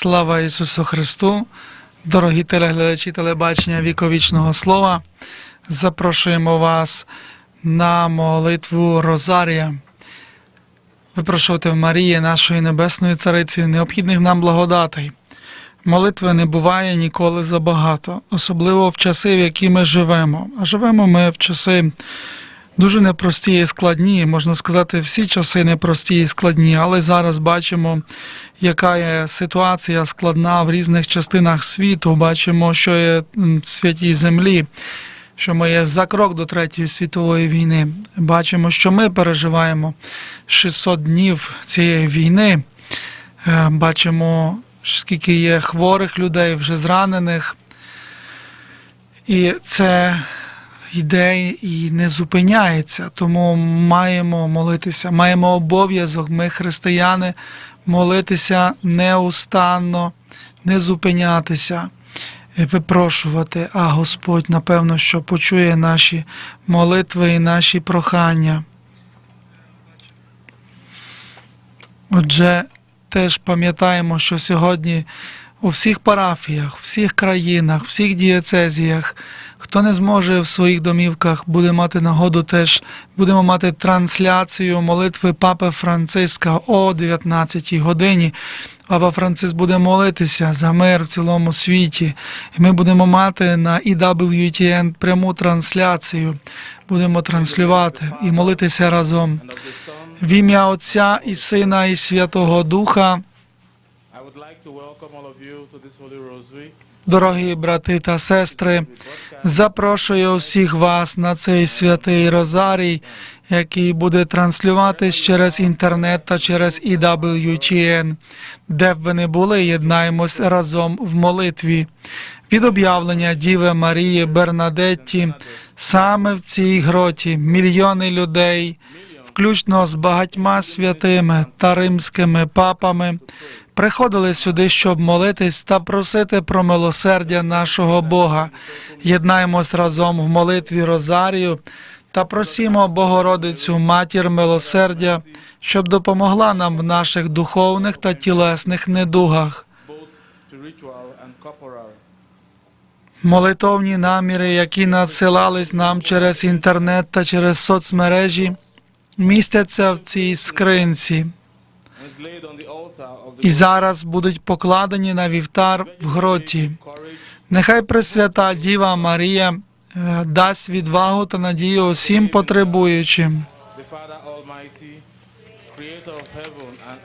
Слава Ісусу Христу! Дорогі телеглядачі телебачення віковічного слова, запрошуємо вас на молитву Розарія. Випрошувати в Марії, нашої Небесної Цариці, необхідних нам благодатей. Молитви не буває ніколи забагато, особливо в часи, в які ми живемо. А живемо ми в часи дуже непрості і складні. Можна сказати, всі часи непрості і складні, але зараз бачимо, яка є ситуація складна в різних частинах світу. Бачимо, що є в святій землі. Що ми є за крок до Третьої світової війни. Бачимо, що ми переживаємо 600 днів цієї війни. Е, Бачимо, скільки є хворих людей, вже зранених. І це йде і не зупиняється. Тому маємо молитися, маємо обов'язок, ми, християни, молитися неустанно, не зупинятися, випрошувати. А Господь, напевно, що почує наші молитви і наші прохання. Отже, теж пам'ятаємо, що сьогодні у всіх парафіях, в всіх країнах, всіх дієцезіях, хто не зможе в своїх домівках, буде мати нагоду теж будемо мати трансляцію молитви Папи Франциска о 19 годині. Папа Франциск буде молитися за мир в цілому світі. І ми будемо мати на EWTN пряму трансляцію. Будемо транслювати і молитися разом. В ім'я Отця і Сина, і Святого Духа. I would like to welcome all of. Дорогі брати та сестри, запрошую усіх вас на цей святий Розарій, який буде транслюватись через інтернет та через EWTN. Де б ви не були, єднаємось разом в молитві. Від об'явлення Діви Марії Бернадетті саме в цій гроті мільйони людей, включно з багатьма святими та римськими папами, приходили сюди, щоб молитись та просити про милосердя нашого Бога. Єднаємось разом в молитві Розарію та просімо Богородицю, матір милосердя, щоб допомогла нам в наших духовних та тілесних недугах. Молитовні наміри, які надсилались нам через інтернет та через соцмережі, містяться в цій скринці і зараз будуть покладені на вівтар в гроті. Нехай Пресвята Діва Марія е, дасть відвагу та надію усім потребуючим.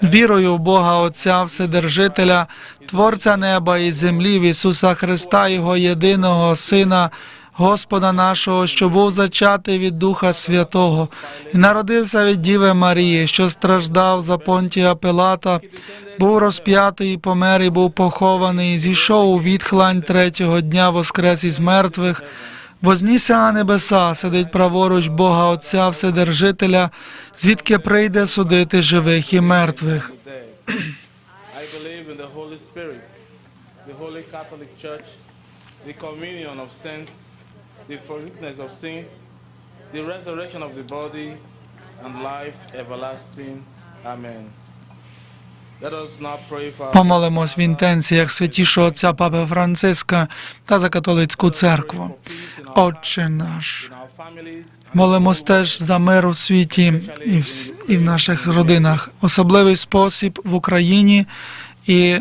Вірою в Бога Отця Вседержителя, Творця неба і землі, в Ісуса Христа, Його єдиного Сина, Господа нашого, що був зачатий від Духа Святого, і народився від Діви Марії, що страждав за Понтія Пилата, був розп'ятий і помер, і був похований, і зійшов у відхлань третього дня воскрес із мертвих. Вознісся на небеса, сидить праворуч Бога Отця Вседержителя, звідки прийде судити живих і мертвих. the Holy Spirit, the Holy Catholic Church, the communion of saints, the forgiveness of sins, the resurrection of the body, and life everlasting. Amen. Помолимось в інтенціях святішого отця Папи Франциска та за католицьку церкву. Отче наш, молимось теж за мир у світі і в, і в наших родинах, особливий спосіб в Україні і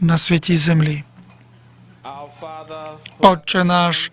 на святій землі. Отче наш,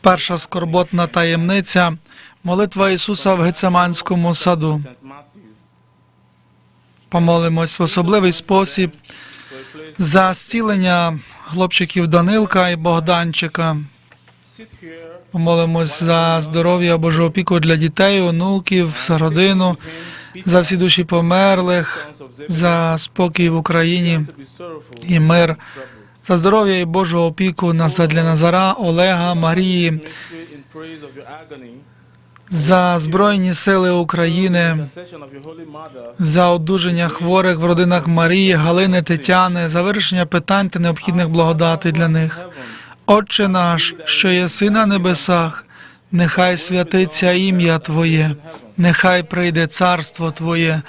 Перша скорботна таємниця молитва Ісуса в Гецеманському саду. Помолимось в особливий спосіб за зцілення хлопчиків Данилка і Богданчика. Помолимось за здоров'я Божого опіку для дітей, онуків, родину, за всі душі померлих, за спокій в Україні і мир. За здоров'я і Божого опіку для Назара, Олега, Марії, за Збройні сили України, за одужання хворих в родинах Марії, Галини, Тетяни, за вирішення питань та необхідних благодатей для них. Отче наш, що єси на небесах, нехай святиться ім'я Твоє, нехай прийде царство Твоє,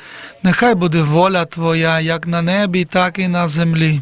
нехай буде воля Твоя, як на небі, так і на землі.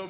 Mary, full of grace, the Lord is with thee. Blessed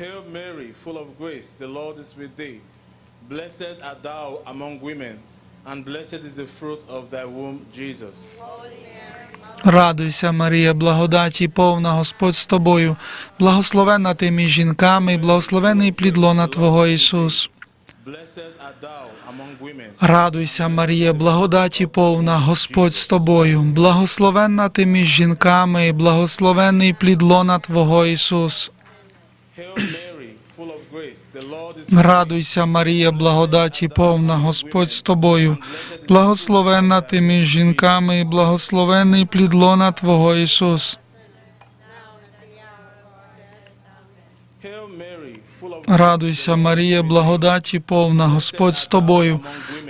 Hail Mary, full of grace, the Lord is with thee. Blessed art thou among women, and blessed is the fruit of thy womb, Jesus. Радуйся, Марія, благодаті повна, Господь з тобою, благословенна ти між жінками, і благословений плід лона Твого Ісус. Радуйся, Марія, благодаті повна, Господь з тобою, благословенна ти між жінками, і благословений плід лона Твого Ісус. Радуйся, Марія, благодаті повна, Господь з тобою, благословенна ти між жінками, і благословений плід лона Твого Ісус. Радуйся, Марія, благодаті повна, Господь з тобою,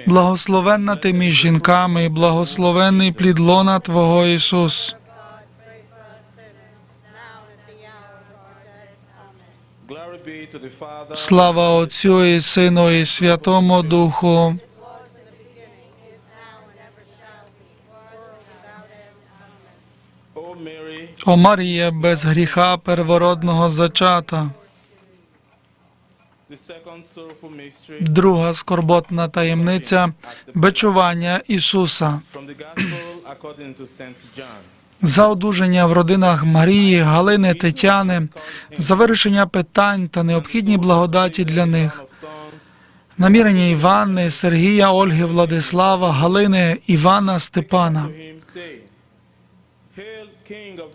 благословенна ти між жінками, і благословений плід лона Твого Ісус. Слава Отцю і Сину і Святому Духу. О Марія, без гріха первородного зачата. Друга скорботна таємниця бичування Ісуса. За одужання в родинах Марії, Галини, Тетяни, за вирішення питань та необхідні благодаті для них. Намірення Іванни, Сергія, Ольги, Владислава, Галини, Івана, Степана.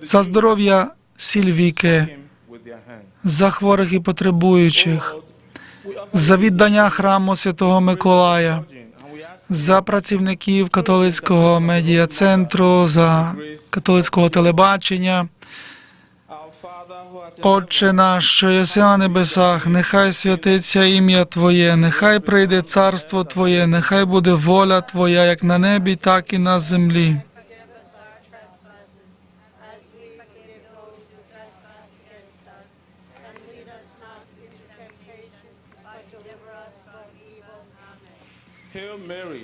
За здоров'я Сільвіки, за хворих і потребуючих, за віддання храму Святого Миколая, за працівників католицького медіа-центру, за католицького телебачення, Отче наш, що єси на небесах, нехай святиться ім'я Твоє, нехай прийде царство Твоє, нехай буде воля Твоя, як на небі, так і на землі.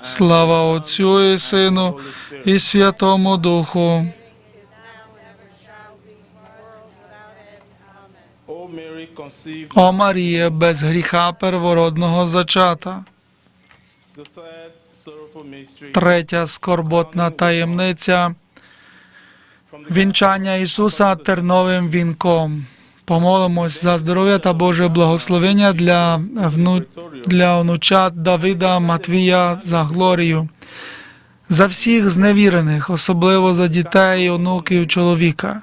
Слава Отцю і Сину і Святому Духу. О Марія, без гріха первородного зачата. Третя скорботна таємниця вінчання Ісуса терновим вінком. Помолимось за здоров'я та Боже благословення для, вну... для онучат Давида Матвія за Глорію, за всіх зневірених, особливо за дітей онуків чоловіка.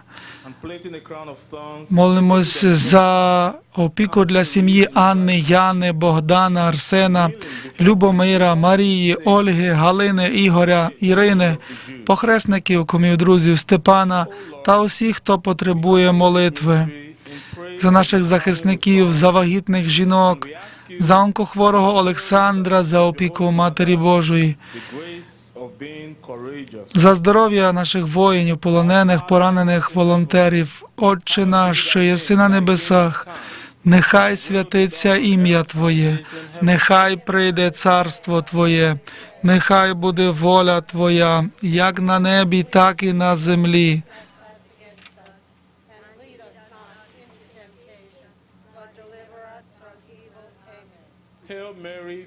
Молимось за опіку для сім'ї Анни, Яни, Богдана, Арсена, Любомира, Марії, Ольги, Галини, Ігоря, Ірини, похресників, комів друзів Степана та усіх, хто потребує молитви, за наших захисників, за вагітних жінок, за онкохворого Олександра, за опіку Матері Божої, за здоров'я наших воїнів, полонених, поранених волонтерів, Отче наш, що єси на небесах. Нехай святиться ім'я Твоє, нехай прийде царство Твоє, нехай буде воля Твоя, як на небі, так і на землі. And lead us not into temptation, but deliver us from evil. Amen. Hail Mary, full of grace, the Lord is with thee.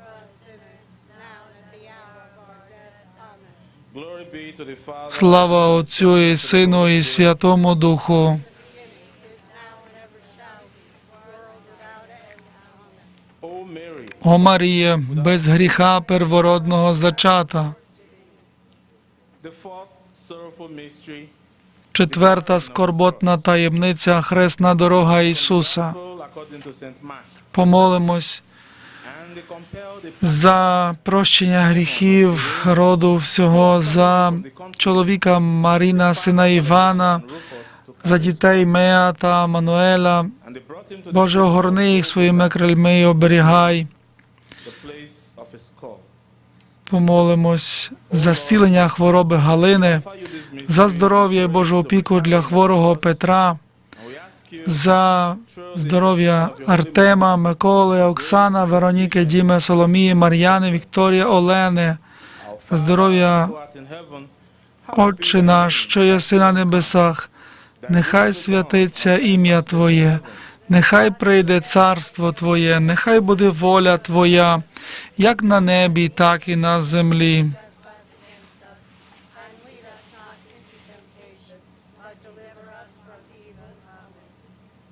Слава Отцю і Сину і Святому Духу. О Марія, без гріха первородного зачата. Четверта скорботна таємниця Хресна дорога Ісуса. Помолимось and they compelled the за прощення гріхів роду всього, за чоловіка Маріна, сина Івана, за дітей Меа та Мануеля. Боже, огорни їх своїми крильми і оберігай. Помолимось за зцілення хвороби Галини, за здоров'я і Божу опіку для хворого Петра, and we ask you за здоров'я Артема, Миколи, Оксана, Вероніки, Діми, Соломії, Мар'яни, Вікторії, Олени, за здоров'я Отче наш, що єси на небесах, нехай святиться ім'я Твоє, нехай прийде царство Твоє, нехай буде воля Твоя, як на небі, так і на землі. and lead us not into temptation, but deliver us from evil. Amen. Hail Mary, full of grace, the Lord is with thee.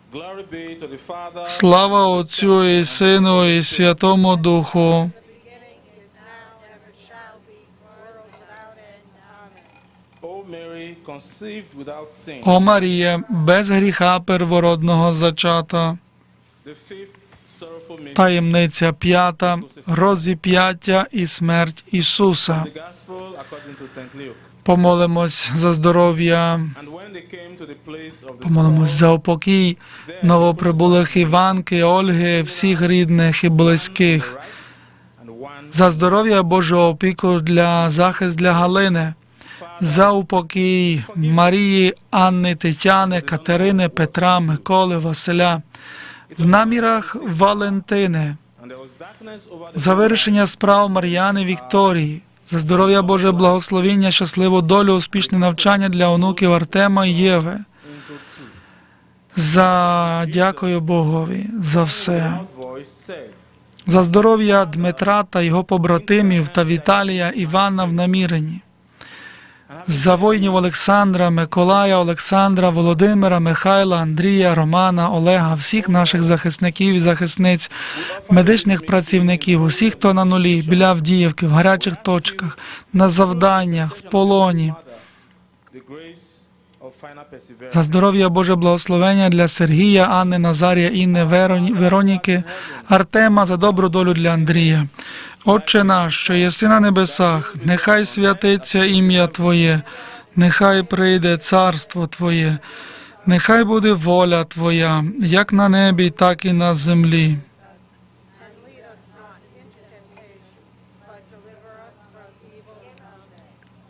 Слава Отцю і Сину, і Святому Духу. О Марія, без гріха первородного зачата. Таємниця п'ята, розіп'яття і смерть Ісуса. Помолимось за здоров'я, помолимось за упокій новоприбулих Іванки, Ольги, всіх рідних і близьких. За здоров'я Божого опіку для захист для Галини, за упокій Марії, Анни, Тетяни, Катерини, Петра, Миколи, Василя. В намірах Валентини, за вирішення справ Мар'яни Вікторії, за здоров'я Боже благословіння, щасливу долю, успішне навчання для онуків Артема і Єви. За дякую Богові за все. За здоров'я Дмитра та його побратимів та Віталія Івана в наміренні. За воїнів Олександра, Миколая, Олександра, Володимира, Михайла, Андрія, Романа, Олега, всіх наших захисників і захисниць, медичних працівників, усіх, хто на нулі, біля Авдіївки, в гарячих точках, на завданнях, в полоні. За здоров'я Боже благословення для Сергія, Анни, Назарія, Інни, Вероніки, Артема, за добру долю для Андрія. Отче наш, що єси на небесах, нехай святиться ім'я Твоє, нехай прийде царство Твоє, нехай буде воля Твоя, як на небі, так і на землі.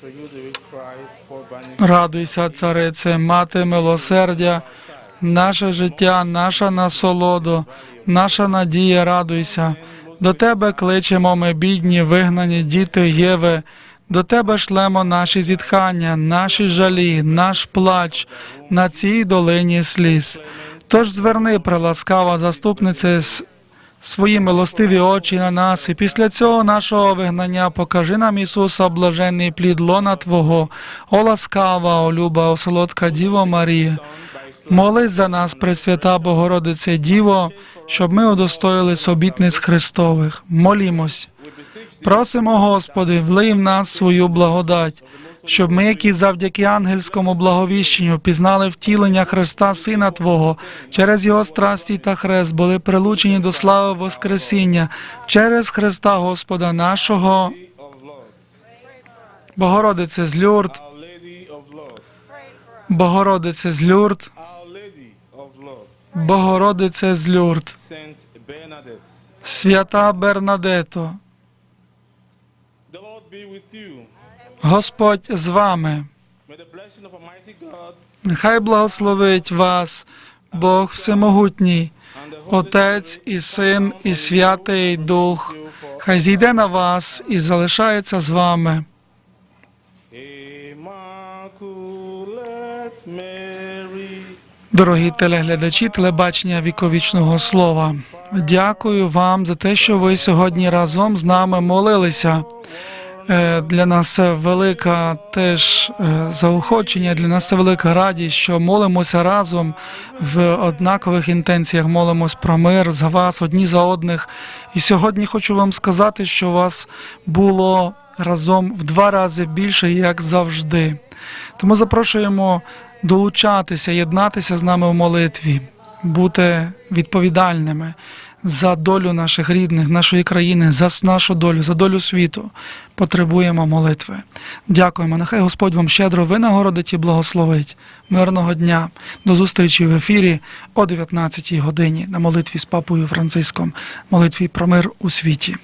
To you do we cry, poor banished. Радуйся, царице, мати милосердя, наше життя, наша насолода, наша надія, радуйся. До тебе кличемо ми, бідні, вигнані діти Єви. До тебе шлемо наші зітхання, наші жалі, наш плач на цій долині сліз. Тож зверни, приласкава заступнице, свої милостиві очі на нас, і після цього нашого вигнання покажи нам Ісуса, блаженний плід лона Твого, о ласкава, о люба, о солодка Діво Марія. Молись за нас, Пресвята Богородице Діво, щоб ми удостоїлись обітниць Христових. Молімось. Просимо, Господи, влий в нас свою благодать, щоб ми, які завдяки ангельському благовіщенню пізнали втілення Христа, Сина Твого, через Його страсті та хрест були прилучені до слави Воскресіння, через Христа Господа нашого, Богородице з Люрд, Богородице з Люрд, Богородице з Люрд, свята Бернадето. Господь з вами. Нехай благословить вас Бог Всемогутній, Отець і Син, і Святий Дух. Хай зійде на вас і залишається з вами. Дорогі телеглядачі телебачення віковічного слова. Дякую вам за те, що ви сьогодні разом з нами молилися. Е, Для нас велика теж е, заохочення, для нас це велика радість, що молимося разом в однакових інтенціях, молимось про мир за вас, одні за одних. І сьогодні хочу вам сказати, що вас було разом в два рази більше, як завжди. Тому запрошуємо долучатися, єднатися з нами в молитві, бути відповідальними за долю наших рідних, нашої країни, за нашу долю, за долю світу. Потребуємо молитви. Дякуємо. Нехай Господь вам щедро винагородить і благословить. Мирного дня. До зустрічі в ефірі о 19-й годині на молитві з папою Франциском, молитві про мир у світі.